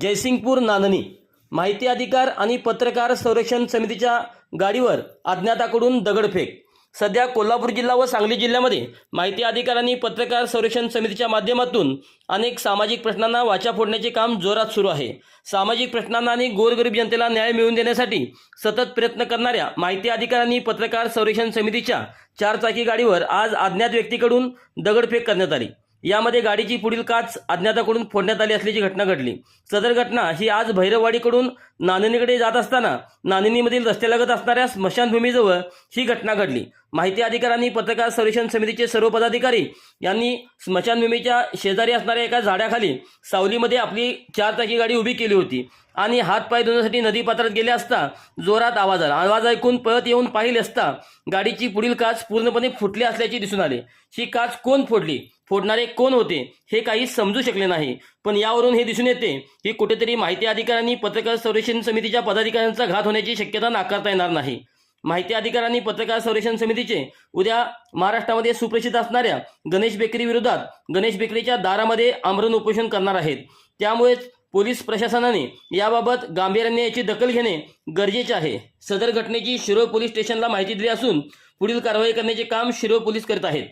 जयसिंगपूर नांदणी. माहिती अधिकार आणि पत्रकार संरक्षण समितीच्या गाडीवर अज्ञाताकडून दगडफेक. सध्या कोल्हापूर जिल्हा व सांगली जिल्ह्यामध्ये माहिती अधिकार आणि पत्रकार संरक्षण समितीच्या माध्यमातून अनेक सामाजिक प्रश्नांना वाचा फोडण्याचे काम जोरात सुरू आहे. सामाजिक प्रश्नांना आणि गोरगरीब जनतेला न्याय मिळवून देण्यासाठी सतत प्रयत्न करणाऱ्या माहिती अधिकार आणि पत्रकार संरक्षण समितीच्या चारचाकी गाडीवर आज अज्ञात व्यक्तीकडून दगडफेक करण्यात आली. यामध्ये गाडीची पुढील काच अज्ञाताकडून फोडण्यात आली असल्याची घटना घडली. सदर घटना ही आज भैरववाडीकडून नांदणीकडे जात असताना नांदणीमधील रस्त्यालगत असणाऱ्या स्मशानभूमीजवळ ही घटना घडली. माहिती अधिकाऱ्यांनी पत्रकार संरक्षण समितीचे सर्व पदाधिकारी यांनी स्मशानभूमीच्या शेजारी असणाऱ्या एका झाडाखाली सावलीमध्ये आपली चार चाकी गाडी उभी केली होती. आणि हातपाय धुण्यासाठी नदीपात्रात गेले असता जोरात आवाज आला. आवाज ऐकून पळत येऊन पाहिले असता गाडीची पुढील काच पूर्णपणे फुटली असल्याचे दिसून आले. ही काच कोण फोडली? फोडणारे कोण होते? हे काही समजू शकले नाही. पण यावरून हे दिसून येते की कुठेतरी माहिती अधिकाऱ्यांनी पत्रकार संरक्षण समितीच्या पदाधिकाऱ्यांचा घात होण्याची शक्यता नाकारता येणार नाही. माहिती अधिकाऱ्यांनी पत्रकार संरक्षण समितीचे उद्या महाराष्ट्रामध्ये सुप्रसिद्ध असणाऱ्या गणेश बेकरी विरोधात गणेश बेकरीच्या दारामध्ये आमरण उपोषण करणार आहेत. त्यामुळेच पोलीस प्रशासनाने याबाबत गांभीर्याने याची दखल घेणे गरजेचे आहे. सदर घटनेची शिरोळ पोलीस स्टेशनला माहिती दिली असून पुढील कारवाई करण्याचे काम शिरोळ पोलीस करत आहेत.